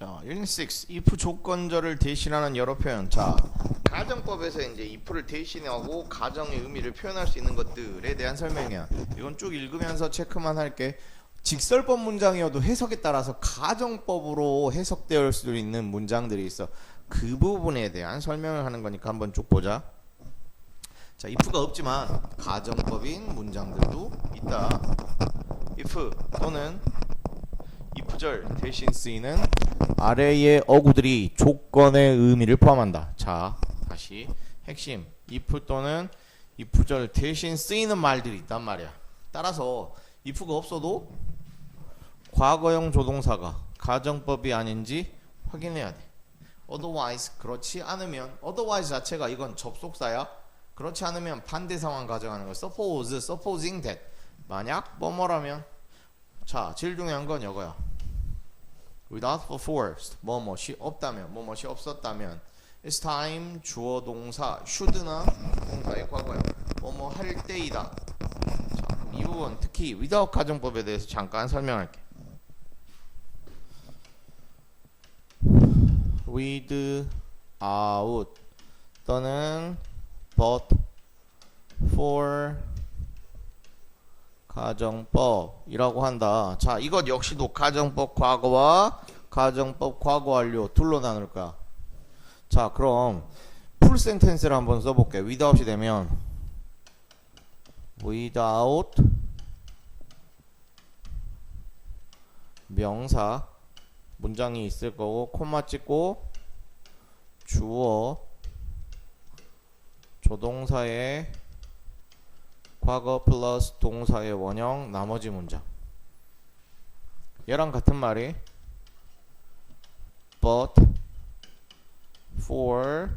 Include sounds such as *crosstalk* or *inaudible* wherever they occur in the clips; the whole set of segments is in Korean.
자, unit 6 if 조건절을 대신하는 여러 표현. 자, 가정법에서 이제 if를 대신하고 가정의 의미를 표현할 수 있는 것들에 대한 설명이야. 이건 쭉 읽으면서 체크만 할게. 직설법 문장이어도 해석에 따라서 가정법으로 해석되어 수도 있는 문장들이 있어. 그 부분에 대한 설명을 하는 거니까 한번 쭉 보자. 자, if가 없지만 가정법인 문장들도 있다. if 또는 if절 대신 쓰이는 아래의 어구들이 조건의 의미를 포함한다. 자, 다시 핵심 if 또는 if절 대신 쓰이는 말들이 있단 말이야. 따라서 if가 없어도 과거형 조동사가 가정법이 아닌지 확인해야 돼. otherwise 그렇지 않으면 otherwise 자체가 이건 접속사야. 그렇지 않으면 반대 상황 가정하는 거. suppose, supposing that 만약 뭐뭐라면 자, 제일 중요한 건 이거야. without for forced 뭐뭐이 없다면 뭐뭐이 없었다면 it's time 주어 동사 should나 동사의 과거야. 뭐뭐 할 때이다. 자, 그럼 이 부분 특히 without 가정법에 대해서 잠깐 설명할게. without 또는 but for 가정법이라고 한다. 자, 이것 역시도 가정법 과거와 가정법 과거 완료 둘로 나눌 거야. 자, 그럼 풀 센텐스를 한번 써볼게. without이 되면 without 명사 문장이 있을 거고 콤마 찍고 주어 조동사의 과거 플러스 동사의 원형 나머지 문장. 얘랑 같은 말이 but for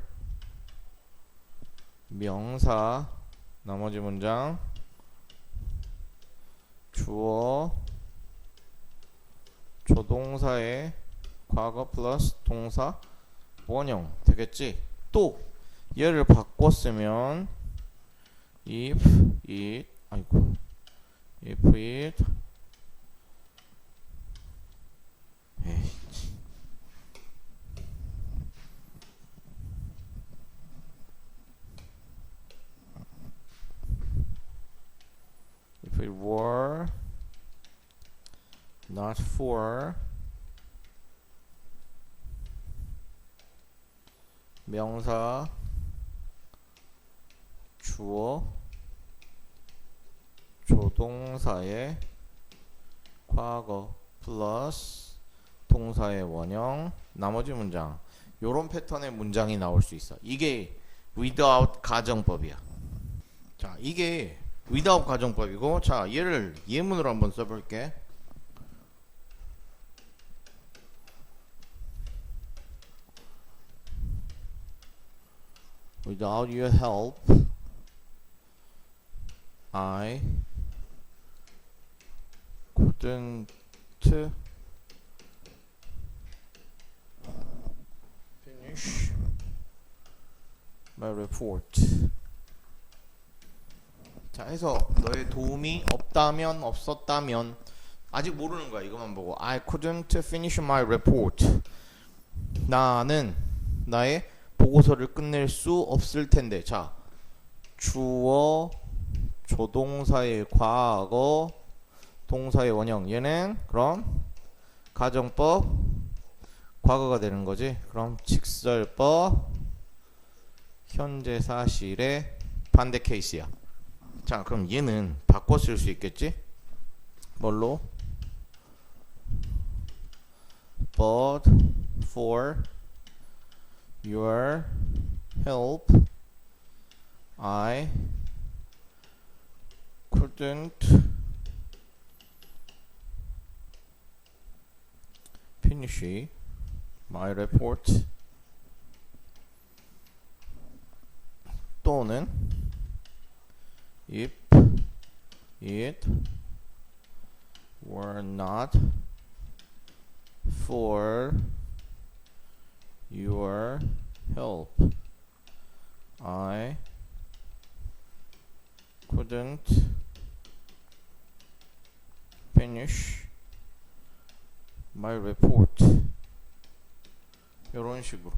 명사 나머지 문장 주어 조동사의 과거 플러스 동사 원형 되겠지? 또 얘를 바꿨으면 if it 아이고 if it 에이 if it *sighs* were not for 명사 주어 조동사의 과거 플러스 동사의 원형 나머지 문장. 요런 패턴의 문장이 나올 수 있어. 이게 without 가정법이야. 자 이게 without 가정법이고 자 얘를 예문으로 한번 써볼게. without your help I couldn't finish my report. 자, 해서 너의 도움이 없다면 없었다면 아직 모르는 거야. 이것만 보고 I couldn't finish my report. 나는 나의 보고서를 끝낼 수 없을 텐데. 자, 주어 조동사의 과거 동사의 원형. 얘는 그럼 가정법 과거가 되는 거지. 그럼 직설법 현재 사실의 반대 케이스야. 자 그럼 얘는 바꿔 쓸 수 있겠지? 뭘로? But for your help I couldn't finish my report. 또는 if it were not for your help. I couldn't finish my report. 이런 식으로.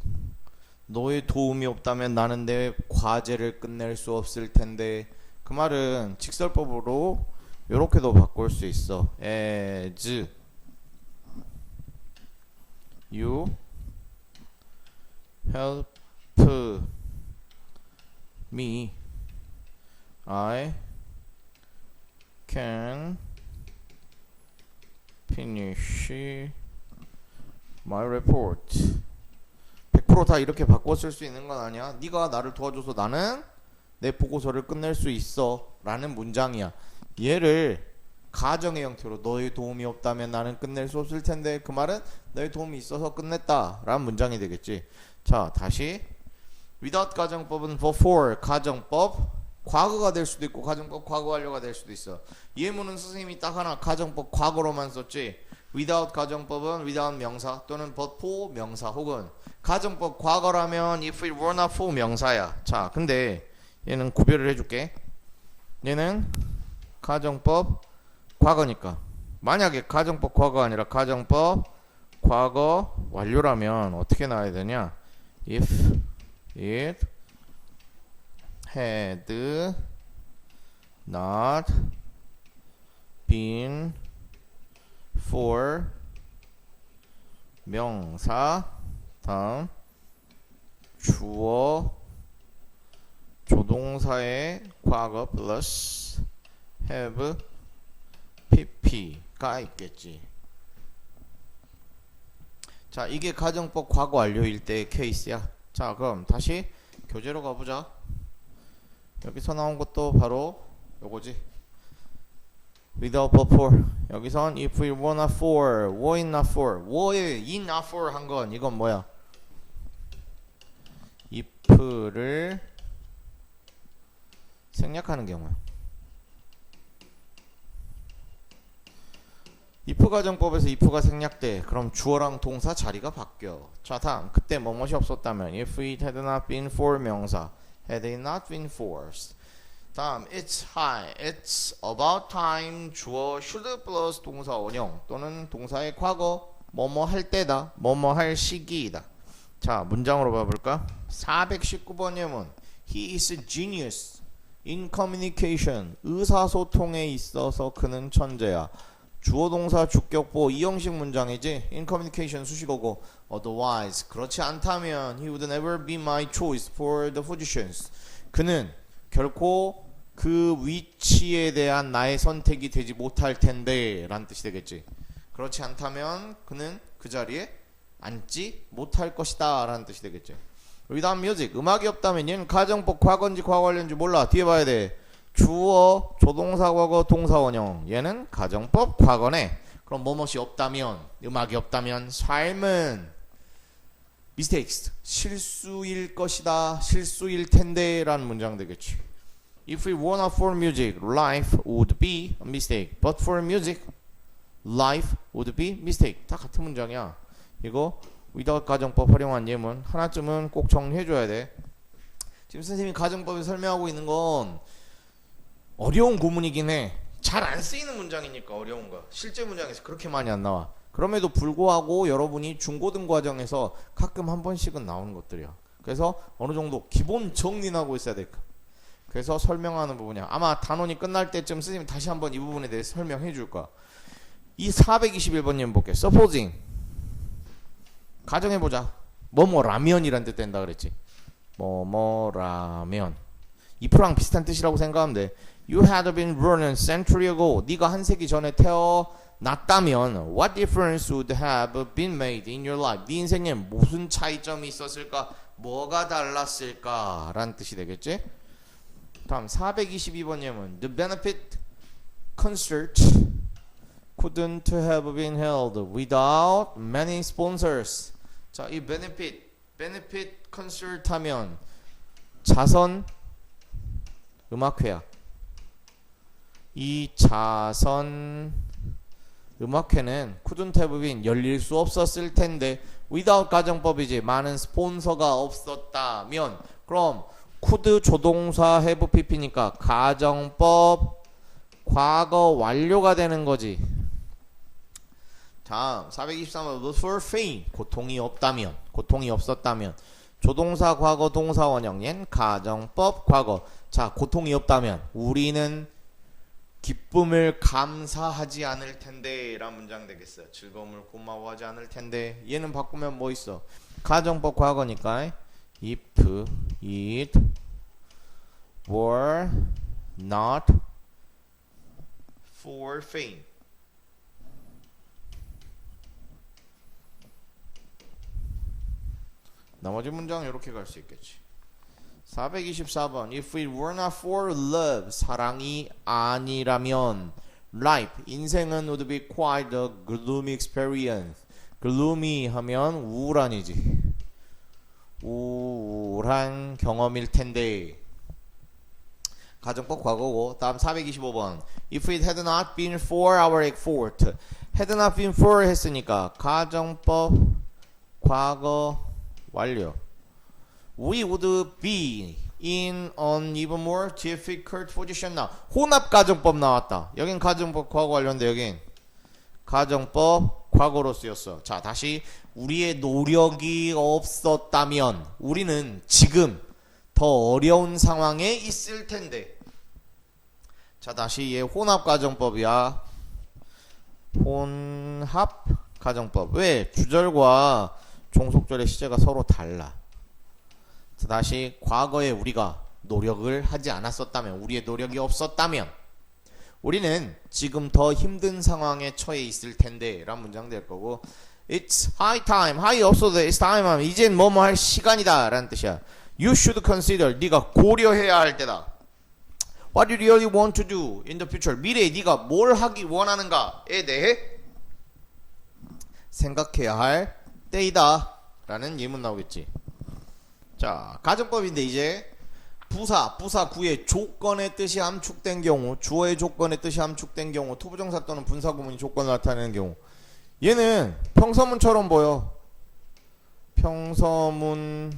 너의 도움이 없다면 나는 내 과제를 끝낼 수 없을 텐데. 그 말은 직설법으로 요렇게도 바꿀 수 있어. as you help me I can finish my report 100%다 이렇게 쓸수 있는 건 아니야. 네가 나를 도와줘서 나는 내 보고서를 끝낼 수 있어 라는 문장이야. 얘를 가정의 형태로 너의 도움이 없다면 나는 끝낼 수 없을 텐데 그 말은 너의 도움이 있어서 끝냈다 라는 문장이 되겠지. 자 다시 without 가정법은 before 가정법 과거가 될 수도 있고 가정법 과거 완료가 될 수도 있어. 예문은 선생님이 딱 하나 가정법 과거로만 썼지. without 가정법은 without 명사 또는 but for 명사 혹은 가정법 과거라면 if it were not for 명사야. 자, 근데 얘는 구별을 해줄게. 얘는 가정법 과거니까. 만약에 가정법 과거가 아니라 가정법 과거 완료라면 어떻게 나와야 되냐? If it had not been for 명사 다음 주어 조동사의 과거 플러스 have pp가 있겠지. 자, 이게 가정법 과거 완료일 때의 케이스야. 자, 그럼 다시 교재로 가보자. 여기서 나온 것도 바로 요거지. without before 여기선 if we were not for were not for were not for 한 건 이건 뭐야 if를 생략하는 경우야 if 가정법에서 if가 생략돼 그럼 주어랑 동사 자리가 바뀌어 자 다음 그때 뭐뭇이 없었다면 if it had not been for 명사 had it not been for 다음 it's high, it's about time 주어 should 플러스 동사 원형 또는 동사의 과거 뭐뭐 할 때다 뭐뭐 할 시기이다 자 문장으로 봐볼까 419번 예문 He is a genius in communication 의사소통에 있어서 그는 천재야 주어 동사 주격보 이 형식 문장이지 in communication 수식어고 otherwise 그렇지 않다면 he would never be my choice for the positions 그는 결코 그 위치에 대한 나의 선택이 되지 못할 텐데 라는 뜻이 되겠지. 그렇지 않다면 그는 그 자리에 앉지 못할 것이다 라는 뜻이 되겠지. Without music. 음악이 없다면 얘는 가정법 과거인지 과거 완료인지 몰라. 뒤에 봐야 돼 주어 조동사 과거 동사 원형 얘는 가정법 과거네 그럼 뭐뭇이 없다면 음악이 없다면 삶은 mistakes 실수일 것이다 실수일 텐데 라는 문장 되겠지 If were not for music, life would be a mistake. But for music, life would be mistake. 다 같은 문장이야. 이거 without 가정법 활용한 예문 하나쯤은 꼭 정리해줘야 돼. 지금 선생님이 가정법을 설명하고 있는 건 어려운 구문이긴 해. 잘 안 쓰이는 문장이니까 어려운 거야. 실제 문장에서 그렇게 많이 안 나와. 그럼에도 불구하고 여러분이 중고등 과정에서 가끔 한 번씩은 나오는 것들이야. 그래서 어느 정도 기본 정리는 하고 있어야 돼. 그래서 설명하는 부분이야. 아마 단원이 끝날 때쯤 선생님이 다시 한번 이 부분에 대해서 설명해 줄 거야. 이 421번님 볼게요. supposing 가정해 보자. 뭐뭐 라면이란 뜻 된다 그랬지. 뭐뭐 라면. 이프랑 비슷한 뜻이라고 생각하면 돼. You had been born a century ago. 네가 한 세기 전에 태어났다면 what difference would have been made in your life? 네 인생에 무슨 차이점이 있었을까? 뭐가 달랐을까? 라는 뜻이 되겠지? 다음 422번 예문 The benefit concert couldn't have been held without many sponsors 자, 이 benefit benefit concert 하면 자선 음악회야 이 자선 음악회는 been 열릴 수 없었을 텐데 without 가정법이지 많은 스폰서가 없었다면 그럼 쿠드 조동사 have pp니까 가정법 과거 완료가 되는 거지. 다음 423번 look for pain 고통이 없다면 고통이 없었다면 조동사 과거 동사 원형엔 가정법 과거 자 고통이 없다면 우리는 기쁨을 감사하지 않을 텐데 라는 문장 되겠어요. 즐거움을 고마워하지 않을 텐데. 얘는 바꾸면 뭐 있어? 가정법 과거니까 if it were not for pain 나머지 문장 이렇게 갈 수 있겠지. 424번 If it were not for love 사랑이 아니라면 life 인생은 would be quite a gloomy experience gloomy 하면 우울한이지 우울한 경험일 텐데 가정법 과거고 다음 425번 If it had not been for our effort had not been for 했으니까 가정법 과거 완료. We would be in an even more difficult position now. 혼합 가정법 나왔다. 여긴 가정법 과거 완료인데 여긴 가정법 과거로 쓰였어. 자, 다시 우리의 노력이 없었다면 우리는 지금 더 어려운 상황에 있을 텐데. 자, 다시 얘 혼합 가정법이야. 혼합 가정법. 왜? 주절과 종속절의 시제가 서로 달라. 자, 다시 과거에 우리가 노력을 하지 않았었다면, 우리의 노력이 없었다면, 우리는 지금 더 힘든 상황에 처해 있을 텐데, 라는 문장 될 거고, It's high time. high 없어도 it's time 이젠 뭐뭐 할 시간이다. 라는 뜻이야. You should consider. 네가 고려해야 할 때다. What you really want to do in the future. 미래에 네가 뭘 하기 원하는가에 대해 생각해야 할 때이다 라는 예문 나오겠지 자 가정법인데 이제 부사 부사 구의 조건의 뜻이 함축된 경우 주어의 조건의 뜻이 함축된 경우 투부정사 또는 분사구문이 조건을 나타내는 경우 얘는 평서문처럼 보여. 평서문으로도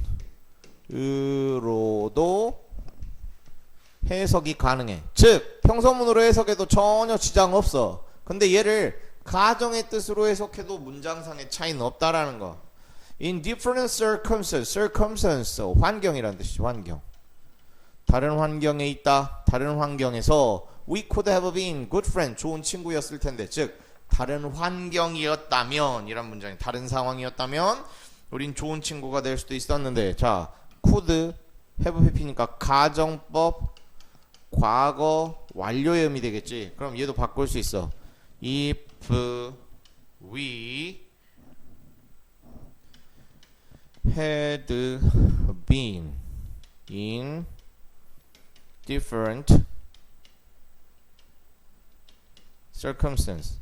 해석이 가능해. 즉 평서문으로 해석해도 전혀 지장 없어. 근데 얘를 가정의 뜻으로 해석해도 문장상의 차이는 없다라는 거. In different circumstances, circumstance 환경이란 뜻이죠. 환경. 다른 환경에 있다. 다른 환경에서 we could have been good friend, 좋은 친구였을 텐데, 즉 다른 환경이었다면 이란 문장이 다른 상황이었다면 우린 좋은 친구가 될 수도 있었는데, 자 could have pp니까 가정법 과거 의미 되겠지. 그럼 얘도 바꿀 수 있어. if we had been in different circumstances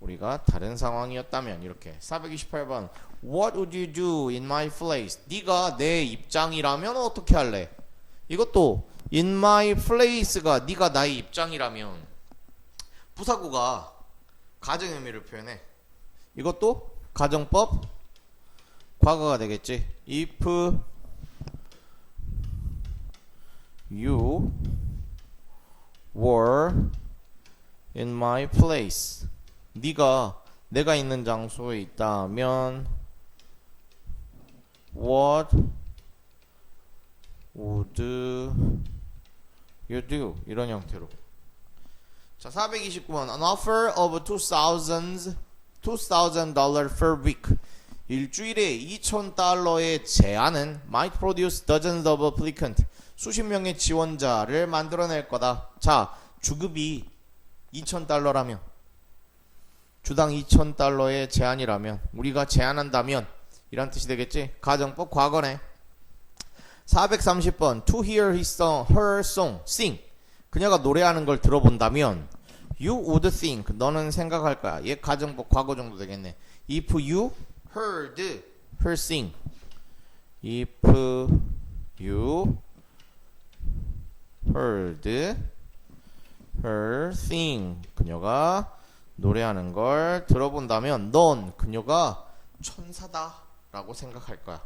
우리가 다른 상황이었다면 이렇게 428번 What would you do in my place? 네가 내 입장이라면 어떻게 할래? 이것도 in my place가 네가 나의 입장이라면 부사구가 가정 의미를 표현해. 이것도 가정법 과거가 되겠지. If you were in my place, 네가 내가 있는 장소에 있다면 what would you do? 이런 형태로. 자, 429번. An offer of 2,000 2,000 dollar per week. 일주일에 2,000달러의 제안은 might produce dozens of applicant. 수십 명의 지원자를 만들어낼 거다. 자, 주급이 2,000달러라면 주당 2,000달러의 제안이라면 우리가 제안한다면 이란 뜻이 되겠지? 가정법 과거네. 430번 to hear his song, her song, sing. 그녀가 노래하는 걸 들어본다면 you would think 너는 생각할 거야. 얘 가정법 과거 정도 되겠네. If you heard her sing. If you heard her sing. 그녀가 노래하는 걸 들어본다면 넌 그녀가 천사다 라고 생각할 거야.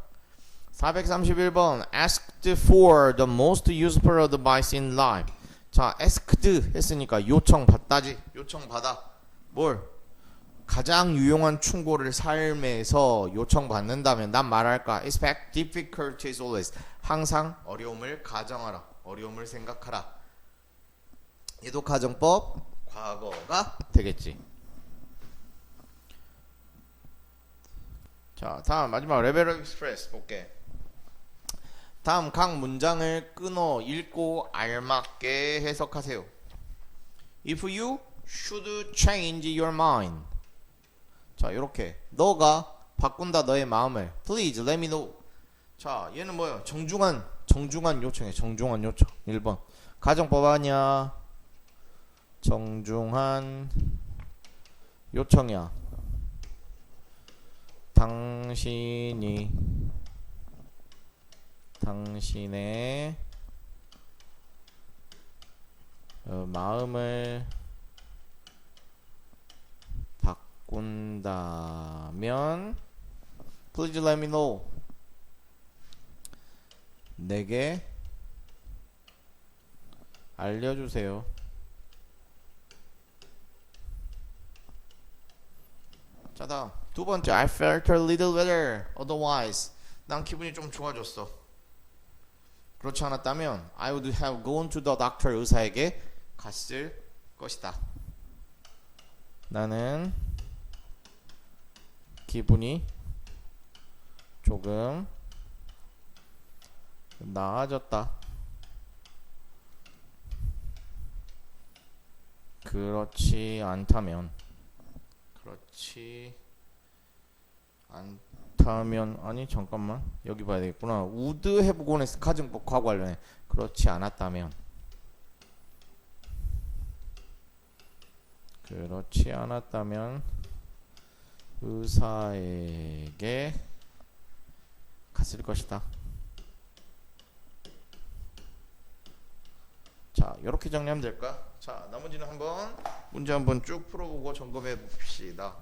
431번 asked for the most useful advice in life 자, asked 했으니까 요청 받다지. 요청 받아. 뭘? 가장 유용한 충고를 삶에서 요청 받는다면 난 말할까? Expect difficulties always. 항상 어려움을 가정하라. 어려움을 생각하라. 얘도 가정법 과거가 되겠지. 자, 다음 마지막 레벨 익스프레스 볼게. 다음 각 문장을 끊어 읽고 알맞게 해석하세요. If you should change your mind. 자, 이렇게 너가 바꾼다 너의 마음을 please let me know. 자, 얘는 뭐예요? 정중한 정중한 요청이에요. 정중한 요청. 1번. 가정법 아니야. 정중한 요청이야. 당신이 당신의 어, 마음을 바꾼다면 please let me know 내게 알려주세요. 자 다음 두 번째 I felt a little better otherwise 난 기분이 좀 좋아졌어 그렇지 않았다면 I would have gone to the doctor 의사에게 갔을 것이다. 나는 기분이 조금 나아졌다. 그렇지 않다면. 그렇지 않다면 아니 잠깐만. 여기 봐야 되겠구나. 우드 해보고네스 가정법 과거 관련해. 그렇지 않았다면. 그렇지 않았다면 의사에게 갔을 것이다. 자 이렇게 정리하면 될까? 자 나머지는 한번 문제 한번 쭉 풀어보고 점검해 봅시다